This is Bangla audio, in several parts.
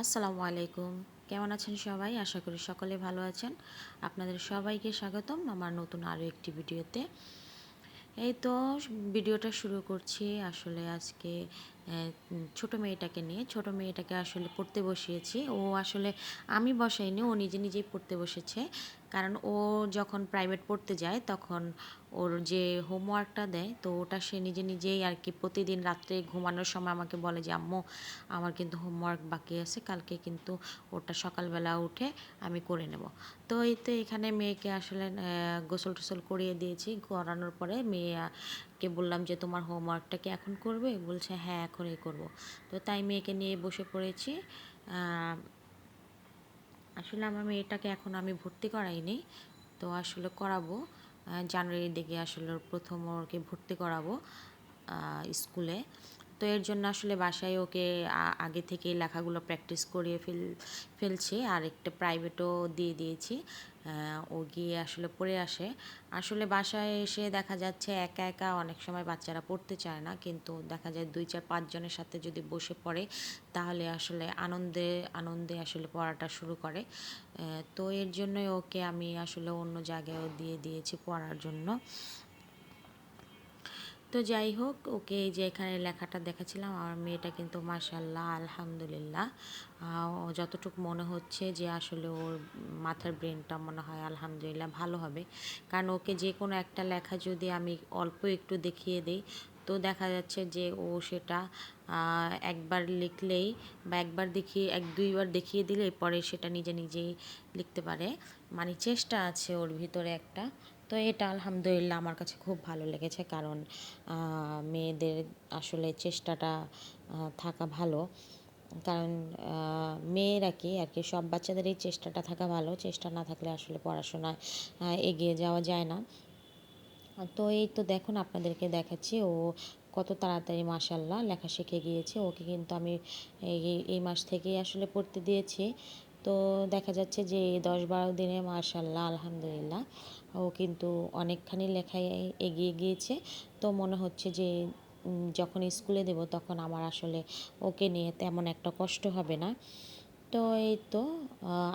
আসসালামু আলাইকুম। কেমন আছেন সবাই? আশা করি সকলে ভালো আছেন। আপনাদের সবাইকে স্বাগতম আমার নতুন আরও একটি ভিডিওতে। এই তো, ভিডিওটা শুরু করছি। আসলে আজকে ছোট মেয়েটাকে নিয়ে। ছোট মেয়েটাকে আসলে পড়তে বসিয়েছি। ও আসলে আমি বসাইনি, ও নিজে নিজেই পড়তে বসেছে। কারণ ও যখন প্রাইভেট পড়তে যায়, তখন ওর যে হোমওয়ার্কটা দেয়, তো ওটা সে নিজে নিজেই আর কি প্রতিদিন রাত্রে ঘুমানোর সময় আমাকে বলে যে, আম্মু, আমার কিন্তু হোমওয়ার্ক বাকি আছে, কালকে কিন্তু ওটা সকালবেলা উঠে আমি করে নেব। তো এই তো এখানে মেয়েকে আসলে গোসল টোসল করিয়ে দিয়েছি। করানোর পরে মেয়েকে বললাম যে, তোমার হোমওয়ার্কটা কি এখন করবে? বলছে হ্যাঁ এখনই করব। তো তাই মেয়েকে নিয়ে বসে পড়েছি। আসলে আমার মেয়েটাকে এখন আমি ভর্তি করাইনি। তো আসলে করাবো। জানুয়ারির দিকে আসলে প্রথম ওকে ভর্তি করাবো স্কুলে। তো এর জন্য আসলে বাসায় ওকে আগে থেকে লেখাগুলো প্র্যাকটিস করিয়ে ফেল, ফেলছি। আর একটা প্রাইভেটও দিয়ে দিয়েছি। ও গিয়ে আসলে পড়ে আসে। আসলে বাসায় এসে দেখা যাচ্ছে একা একা অনেক সময় বাচ্চারা পড়তে চায় না। কিন্তু দেখা যায় দুই চার পাঁচজনের সাথে যদি বসে পড়ে, তাহলে আসলে আনন্দে আনন্দে আসলে পড়াটা শুরু করে। তো এর জন্যই ওকে আমি আসলে অন্য জায়গায়ও দিয়ে দিয়েছি পড়ার জন্য। তো যাই হোক, ওকে যে এখানে লেখাটা দেখাছিলাম, আমার মেয়েটা কিন্তু মাসাল্লাহ আলহামদুলিল্লাহ। যতটুকু মনে হচ্ছে যে আসলে ওর মাথার ব্রেনটা মনে হয় আলহামদুলিল্লাহ ভালো হবে। কারণ ওকে যে কোনো একটা লেখা যদি আমি অল্প একটু দেখিয়ে দিই, তো দেখা যাচ্ছে যে ও সেটা একবার লিখলেই বা একবার দেখিয়ে, এক দুইবার দেখিয়ে দিলে পরে সেটা নিজে নিজেই লিখতে পারে। মানে চেষ্টা আছে ওর ভিতরে একটা। তো এটা আলহামদুলিল্লাহ আমার কাছে খুব ভালো লেগেছে কারণ মেয়েদের আসলে চেষ্টাটা থাকা ভালো। কারণ মেয়েরা কি আর কি সব বাচ্চাদের এই চেষ্টাটা থাকা ভালো, চেষ্টা না থাকলে আসলে পড়াশোনায় এগিয়ে যাওয়া যায় না। তো এই তো দেখুন আপনাদেরকে দেখাচ্ছি, ও কত তাড়াতাড়ি মাসাল্লাহ লেখা শিখে গিয়েছে, ওকে কিন্তু আমি এই মাস থেকেই আসলে পড়তে দিয়েছি। তো দেখা যাচ্ছে যে দশ বারো দিনে মার্শাল্লাহ আলহামদুলিল্লাহ, ও কিন্তু অনেকখানি লেখায় এগিয়ে গিয়েছে। তো মনে হচ্ছে যে যখন স্কুলে দেব তখন আমার আসলে ওকে নিয়ে তেমন একটা কষ্ট হবে না। তো এই তো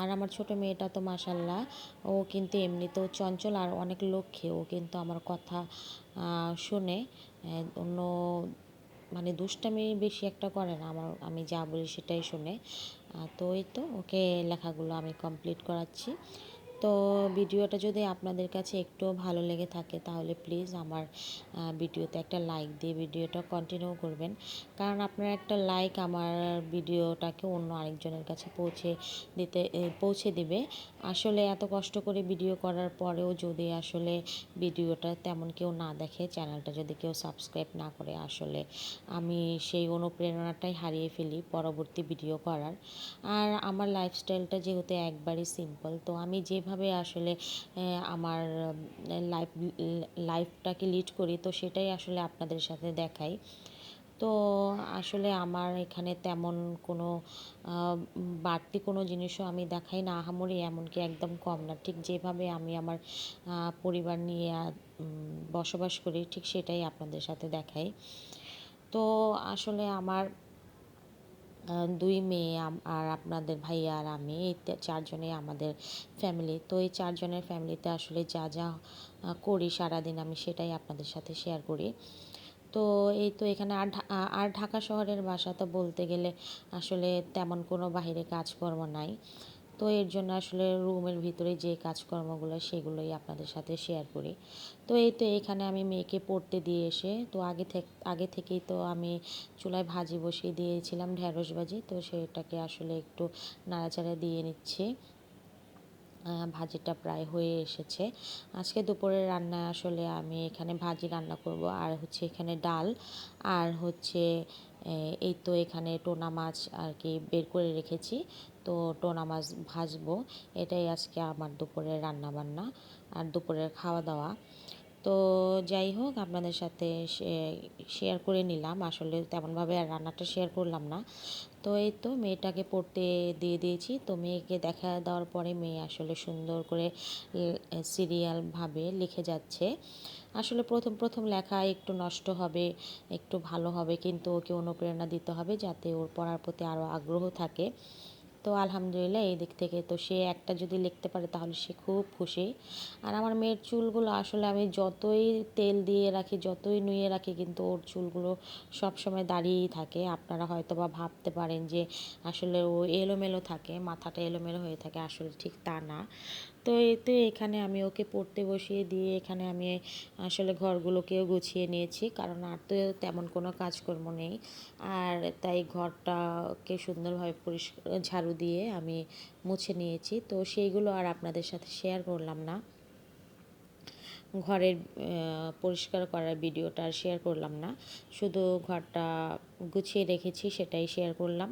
আর আমার ছোট মেয়েটা তো মাসাল্লাহ ও কিন্তু এমনিতেও চঞ্চল আর অনেক লক্ষ্যে ও কিন্তু আমার কথা শুনে অন্য মানে দুষ্টামি বেশি একটা করে না, আমার, আমি যা বলি সেটাই শুনে। তো ওই তো ওকে লেখাগুলো আমি কমপ্লিট করাচ্ছি। তো ভিডিওটা যদি আপনাদের কাছে একটু ভালো লেগে থাকে, তাহলে প্লিজ আমার ভিডিওতে একটা লাইক দিয়ে ভিডিওটা কন্টিনিউ করবেন। কারণ আপনার একটা লাইক আমার ভিডিওটাকে অন্য আরেকজনের কাছে পৌঁছে দিতে পৌঁছে দিবে। আসলে এত কষ্ট করে ভিডিও করার পরেও যদি আসলে ভিডিওটা তেমন কেউ না দেখে চ্যানেলটা যদি কেউ সাবস্ক্রাইব না করে, আসলে আমি সেই অনুপ্রেরণাটাই হারিয়ে ফেলি পরবর্তী ভিডিও করার। আর আমার লাইফস্টাইলটা যেহেতু একবারই সিম্পল তো আমি যেভাবে যেভাবে আসলে আমার লাইফ লাইফটাকে লিড করি, তো সেটাই আসলে আপনাদের সাথে দেখাই। তো আসলে আমার এখানে তেমন কোনো বাড়তি কোনো জিনিসও আমি দেখাই না, আহামরি এমনকি একদম কম না। ঠিক যেভাবে আমি আমার পরিবার নিয়ে বসবাস করি, ঠিক সেটাই আপনাদের সাথে দেখাই। তো আসলে আমার দুই মেয়ে আর আপনাদের ভাইয়া আর আমি, এই চারজনে আমাদের ফ্যামিলি তো এই চারজনের ফ্যামিলিতে আসলে যা যা করি সারাদিন আমি সেটাই আপনাদের সাথে শেয়ার করি। তো এই তো এখানে আর আর ঢাকা শহরের বাসা তো বলতে গেলে আসলে তেমন কোনো বাহিরে কাজকর্ম নাই। তো এর জন্য আসলে রুমের ভিতরে যে কাজকর্মগুলো, সেগুলোই আপনাদের সাথে শেয়ার করি। তো এই তো এখানে আমি মেয়েকে পড়তে দিয়ে এসে, তো আগে থেকে, আগে থেকেই তো আমি চুলায় ভাজি বসিয়ে দিয়েছিলাম ঢ্যাঁড়স ভাজি, তো সেটাকে আসলে একটু নাড়াচাড়া দিয়ে নিচ্ছি। ভাজিটা প্রায় হয়ে এসেছে। আজকে দুপুরের রান্না আসলে আমি এখানে ভাজি রান্না করব, আর হচ্ছে এখানে ডাল, আর হচ্ছে এই তো এখানে টোনা মাছ আর কি বের করে রেখেছি। তো টোনা মাছ ভাজবো, এটাই আজকে আমার দুপুরের রান্না বান্না আর দুপুরের খাওয়া দাওয়া তো যাই হোক, আপনাদের সাথে শেয়ার করে নিলাম, আসলে তেমনভাবে আর রান্নাটা শেয়ার করলাম না। তো এই তো মেয়েটাকে পড়তে দিয়ে দিয়েছি, তো মেয়েকে দেখা দেওয়ার পরে মেয়ে আসলে সুন্দর করে সিরিয়ালভাবে লিখে যাচ্ছে। আসলে প্রথম প্রথম লেখা একটু নষ্ট হবে, একটু ভালো হবে, কিন্তু ওকে অনুপ্রেরণা দিতে হবে, যাতে ওর পড়ার প্রতি আরও আগ্রহ থাকে। তো আলহামদুলিল্লাহ এই দিক থেকে। তো সে একটা যদি লিখতে পারে তাহলে সে খুব খুশি। আর আমার মেয়ের চুলগুলো আসলে আমি যতই তেল দিয়ে রাখি, যতই নুয়ে রাখি কিন্তু ওর চুলগুলো সবসময় দাঁড়িয়েই থাকে। আপনারা হয়তো বা ভাবতে পারেন যে আসলে ও এলোমেলো থাকে, মাথাটা এলোমেলো হয়ে থাকে। আসলে ঠিক তা না। তো এতে এখানে আমি ওকে পড়তে বসিয়ে দিয়ে এখানে আমি, আসলে ঘরগুলোকেও গুছিয়ে নিয়েছি। কারণ আর তো তেমন কোনো কাজকর্ম নেই। আর তাই ঘরটাকে সুন্দরভাবে পরিষ্কার, ঝাড়ু দিয়ে আমি মুছে নিয়েছি। তো সেইগুলো আর আপনাদের সাথে শেয়ার করলাম না। ঘরের পরিষ্কার করার ভিডিওটা আর শেয়ার করলাম না। শুধু ঘরটা গুছিয়ে রেখেছি, সেটাই শেয়ার করলাম।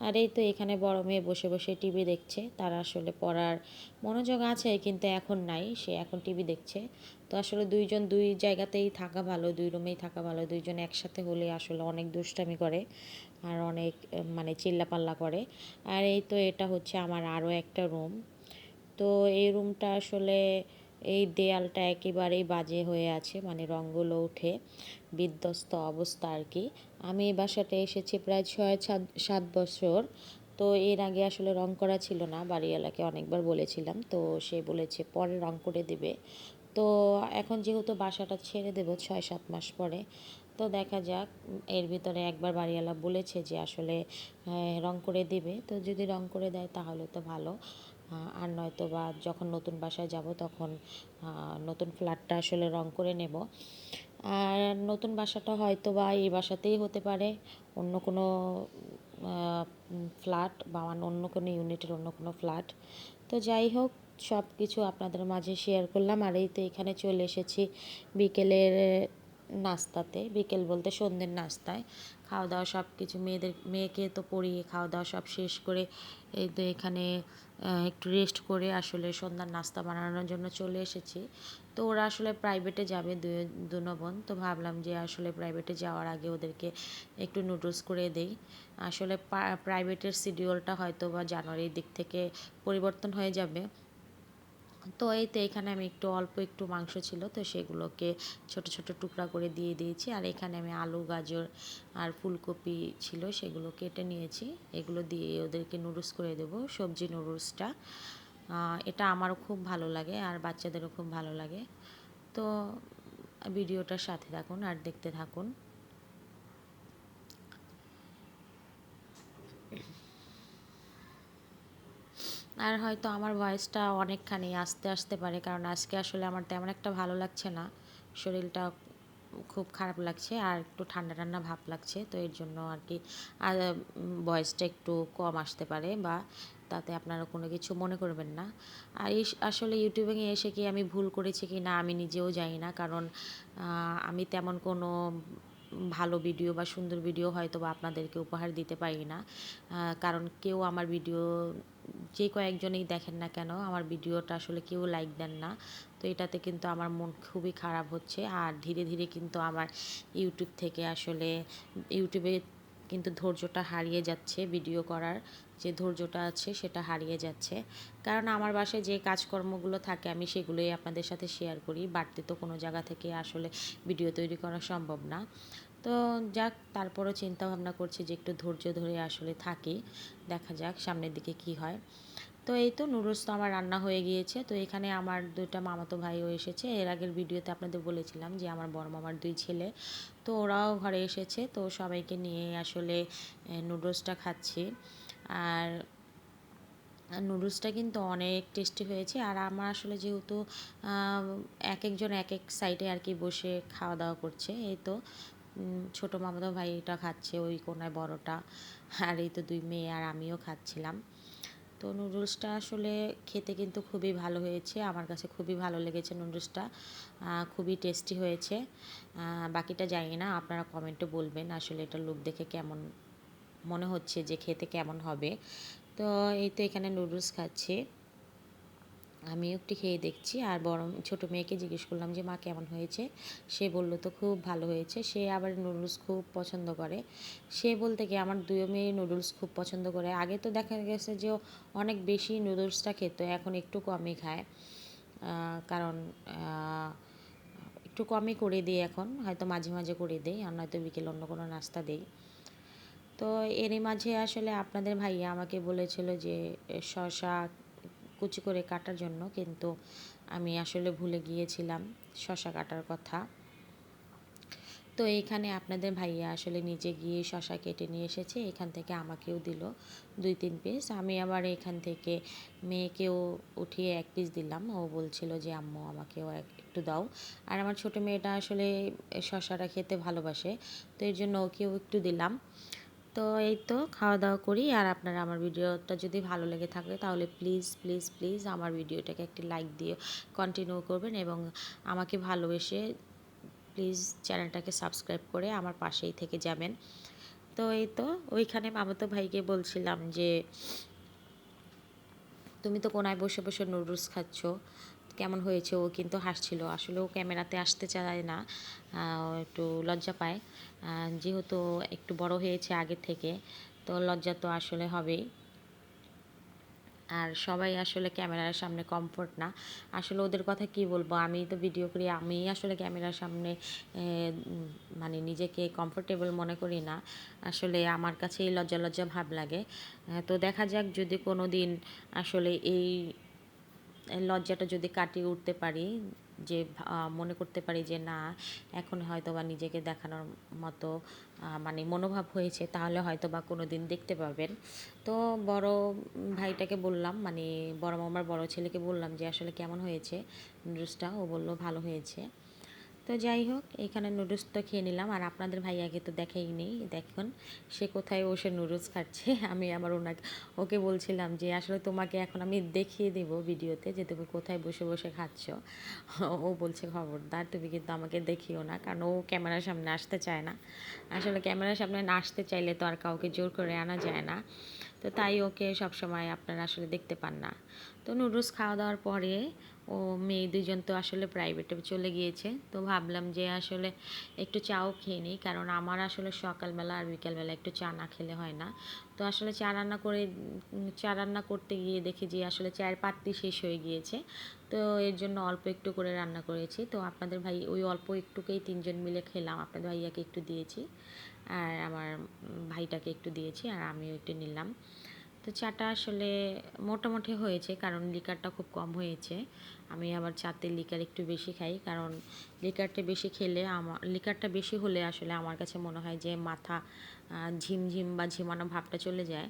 আর এই তো এখানে বড় মেয়ে বসে বসে টিভি দেখছে। তার আসলে পড়ার মনোযোগ আছে, কিন্তু এখন নাই। সে এখন টিভি দেখছে। তো আসলে দুইজন দুই জায়গাতেই থাকা ভালো, দুই রুমেই থাকা ভালো। দুইজন একসাথে হলে আসলে অনেক দুষ্টামি করে আর অনেক মানে চিল্লাপাল্লা করে। আর এই তো এটা হচ্ছে আমার আরও একটা রুম তো এই রুমটা আসলে এই দেয়ালটা একেবারেই বাজে হয়ে আছে মানে রঙগুলো উঠে, বিধ্বস্ত অবস্থা আর কি। আমি এই বাসাটা এসেছি প্রায় ছয় সাত বছর। তো এর আগে আসলে রং করা ছিল না, বাড়িওয়ালাকে অনেকবার বলেছিলাম, তো সে বলেছে পরে রং করে দেবে। তো এখন যেহেতু বাসাটা ছেড়ে দেবো ছয় সাত মাস পরে, তো দেখা যাক, এর ভিতরে একবার বাড়িওয়ালা বলেছে যে আসলে রং করে দিবে। তো যদি রং করে দেয় তাহলে তো ভালো। আর নয়তো বা যখন নতুন বাসায় যাব তখন নতুন ফ্ল্যাটটা আসলে রং করে নেব। আর নতুন বাসাটা হয়তো বা এই বাসাতেই হতে পারে। অন্য কোনো ফ্ল্যাট বা অন্য কোনো ইউনিটের অন্য কোনো ফ্ল্যাট। তো যাই হোক সব কিছু আপনাদের মাঝে শেয়ার করলাম। আর এই তো এখানে চলে এসেছি বিকেলের নাস্তাতে। বিকেল বলতে সন্ধ্যের নাস্তায়। খাওয়া দাওয়া সব কিছু মেয়েদের, মেয়েকে তো পড়িয়ে খাওয়া দাওয়া সব শেষ করে এই তো এখানে একটু রেস্ট করে আসলে সন্ধ্যার নাস্তা বানানোর জন্য চলে এসেছি। তো ওরা আসলে প্রাইভেটে যাবে দু বোন তো ভাবলাম যে আসলে প্রাইভেটে যাওয়ার আগে ওদেরকে একটু নুডলস করে দেই। আসলে প্রাইভেটের শিডিউলটা হয়তো বা জানুয়ারির দিক থেকে পরিবর্তন হয়ে যাবে। তো এই তো এখানে আমি একটু অল্প একটু মাংস ছিল, তো সেগুলোকে ছোট ছোট টুকরা করে দিয়ে দিয়েছি। আর এখানে আমি আলু, গাজর আর ফুলকপি ছিল, সেগুলো কেটে নিয়েছি। এগুলো দিয়ে ওদেরকে নুডলস করে দেব, সবজি নুডলসটা। এটা আমারও খুব ভালো লাগে আর বাচ্চাদেরও খুব ভালো লাগে। তো ভিডিওটার সাথে থাকুন আর দেখতে থাকুন। আর হয়তো আমার ভয়েসটা অনেকখানি আসতে আসতে পারে, কারণ আজকে আসলে আমার তেমন একটা ভালো লাগছে না। শরীরটা খুব খারাপ লাগছে আর একটু ঠান্ডা ঠান্ডা ভাব লাগছে, তো এর জন্য আর কি, আর ভয়েসটা একটু কম আসতে পারে বা তাতে আপনারা কোনো কিছু মনে করবেন না। আর এই আসলে ইউটিউবে এসে কি আমি ভুল করেছি কি না আমি নিজেও জানি না, কারণ আমি তেমন কোনো ভালো ভিডিও বা সুন্দর ভিডিও হয়তো বা আপনাদেরকে উপহার দিতে পারি না। কারণ কেউ আমার ভিডিও যে কয়েকজনেই দেখেন না কেন, আমার ভিডিওটা আসলে কেউ লাইক দেন না। তো এটাতে কিন্তু আমার মন খুবই খারাপ হচ্ছে। আর ধীরে ধীরে কিন্তু আমার ইউটিউব থেকে আসলে ইউটিউবে কিন্তু ধৈর্যটা হারিয়ে যাচ্ছে ভিডিও করার। যে ধৈর্যটা আছে সেটা হারিয়ে যাচ্ছে। কারণ আমার বাসায় যে কাজকর্মগুলো থাকে আমি সেগুলোই আপনাদের সাথে শেয়ার করি। বাড়তে তো কোনো জায়গা থেকে আসলে ভিডিও তৈরি করা সম্ভব না। তো যাক, তারপরও চিন্তা ভাবনা করছি যে একটু ধৈর্য ধরে আসলে থাকি। দেখা যাক সামনের দিকে কি হয়। তো এই তো নুডলস তো আমার রান্না হয়ে গিয়েছে। তো এখানে আমার দুইটা মামাতো ভাইও এসেছে। এর আগের ভিডিওতে আপনাদের বলেছিলাম যে আমার বড় মামার দুই ছেলে। তো ওরাও ঘরে এসেছে। তো সবাইকে নিয়ে আসলে নুডলসটা খাচ্ছি। আর নুডলসটা কিন্তু অনেক টেস্টি হয়েছে। আর আমার আসলে যেহেতু এক একজন এক এক সাইডে আর কি বসে খাওয়া দাওয়া করছে, এই তো ছোটো মামাতো ভাইটা খাচ্ছে, ওই কোনায় বড়টা। আর এই তো দুই মেয়ে আর আমিও খাচ্ছিলাম। তো নুডলসটা আসলে খেতে কিন্তু খুবই ভালো হয়েছে। আমার কাছে খুবই ভালো লেগেছে নুডলসটা। খুবই টেস্টি হয়েছে। বাকিটা জানি না, আপনারা কমেন্টে বলবেন আসলে এটা লুক দেখে কেমন মনে হচ্ছে যে খেতে কেমন হবে। তো এই তো এখানে নুডলস খাচ্ছি। আমি একটু খেয়ে দেখছি। আর বড় ছোটো মেয়েকে জিজ্ঞেস করলাম যে, মা, কেমন হয়েছে? সে বলল, তো খুব ভালো হয়েছে। সে আবার নুডলস খুব পছন্দ করে। সে বলতে কি আমার দুই মেয়ে নুডলস খুব পছন্দ করে। আগে তো দেখা গেছে যে অনেক বেশি নুডলসটা খেত, এখন একটু কমই খায়। কারণ একটু একটু কমই করে দিই এখন। হয়তো মাঝে মাঝে করে দিই, আর নয়তো বিকেল অন্য কোনো নাস্তা দিই। তো এরই মাঝে আসলে আপনাদের ভাইয়া আমাকে বলেছিল যে শশা কুচি করে কাটার জন্য, কিন্তু আমি আসলে ভুলে গিয়েছিলাম শশা কাটার কথা। তো এইখানে আপনাদের ভাইয়া আসলে নিজে গিয়ে শশা কেটে নিয়ে এসেছে, এখান থেকে আমাকেও দিল দুই তিন পিস আমি আবার এখান থেকে মেয়েকেও উঠিয়ে এক পিস দিলাম। ও বলছিল যে, আম্মু, আমাকেও এক, একটু দাও। আর আমার ছোট মেয়েটা আসলে শশাটা খেতে ভালোবাসে, তো এর জন্য ওকেও একটু দিলাম। তো এই তো খাওয়া দাওয়া করি। আর আপনারা আমার ভিডিওটা যদি ভালো লেগে থাকে তাহলে প্লিজ প্লিজ প্লিজ আমার ভিডিওটাকে একটি লাইক দিয়ে কন্টিনিউ করবেন এবং আমাকে ভালোবেসে প্লিজ চ্যানেলটাকে সাবস্ক্রাইব করে আমার পাশেই থেকে যাবেন। তো এই তো ওইখানে মামাতো ভাইকে বলছিলাম যে, তুমি তো কোনায় বসে বসে নুডলস খাচ্ছ। কেমন হয়েছে, ও কিন্তু হাসছিল। আসলে ও ক্যামেরাতে আসতে চায় না একটু লজ্জা পায়। যেহেতু একটু বড় হয়েছে আগের থেকে, তো লজ্জা তো আসলে হবেই। আর সবাই আসলে ক্যামেরার সামনে কমফোর্ট না। আসলে ওদের কথা কি বলব? আমি তো ভিডিও করি আমি আসলে ক্যামেরার সামনে মানে নিজেকে কমফোর্টেবল মনে করি না। আসলে আমার কাছে এই লজ্জা লজ্জা ভাব লাগে। তো দেখা যাক যদি কোনো দিন আসলে এই লজ্জাটা যদি কাটিয়ে উঠতে পারি, যে মনে করতে পারি যে না, এখন হয়তো বা নিজেকে দেখানোর মতো মানে মনোভাব হয়েছে, তাহলে হয়তো বা কোনো দিন দেখতে পাবেন তো বড় ভাইটাকে বললাম মানে বড় মামার বড় ছেলেকে বললাম যে, আসলে কেমন হয়েছে? নুডলসটা ও বলল, ভালো হয়েছে। তো যাই হোক, এখানে নুডলস তো খেয়ে নিলাম। আর আপনাদের ভাইয়াকে তো দেখেই নেই। দেখুন, সে কোথায় ও সে নুডলস খাচ্ছে। আমি আবার ওনাকে, ওকে বলছিলাম যে, আসলে তোমাকে এখন আমি দেখিয়ে দেবো ভিডিওতে যে তুমি কোথায় বসে বসে খাচ্ছ। ও বলছে, খবরদার, তুমি কিন্তু আমাকে দেখিও না। কারণ ও ক্যামেরার সামনে আসতে চায় না। আসলে ক্যামেরার সামনে না আসতে চাইলে তো আর কাউকে জোর করে আনা যায় না। তো তাই ওকে সবসময় আপনারা আসলে দেখতে পান না। তো নুডলস খাওয়া দাওয়ার পরে ও মেয়ে দুজন তো আসলে প্রাইভেটে চলে গিয়েছে। তো ভাবলাম যে আসলে একটু চাও খেয়ে নিই, কারণ আমার আসলে সকালবেলা আর বিকালবেলা একটু চা না খেলে হয় না। তো আসলে চা রান্না করে চা রান্না করতে গিয়ে দেখি যে আসলে চায়ের পাত্রি শেষ হয়ে গিয়েছে। তো এর জন্য অল্প একটু করে রান্না করেছি। তো আপনাদের ভাই, ওই অল্প একটুকেই তিনজন মিলে খেলাম। আপনাদের ভাইয়াকে একটু দিয়েছি আর আমার ভাইটাকে একটু দিয়েছি আর আমিও একটু নিলাম। তো চাটা আসলে মোটামুটি হয়েছে, কারণ লিকারটা খুব কম হয়েছে। আমি আবার চাতে লিকার একটু বেশি খাই, কারণ লিকারটা বেশি খেলে আমার লিকারটা বেশি হলে আসলে আমার কাছে মনে হয় যে মাথা ঝিমঝিম বা ঝিমানো ভাবটা চলে যায়।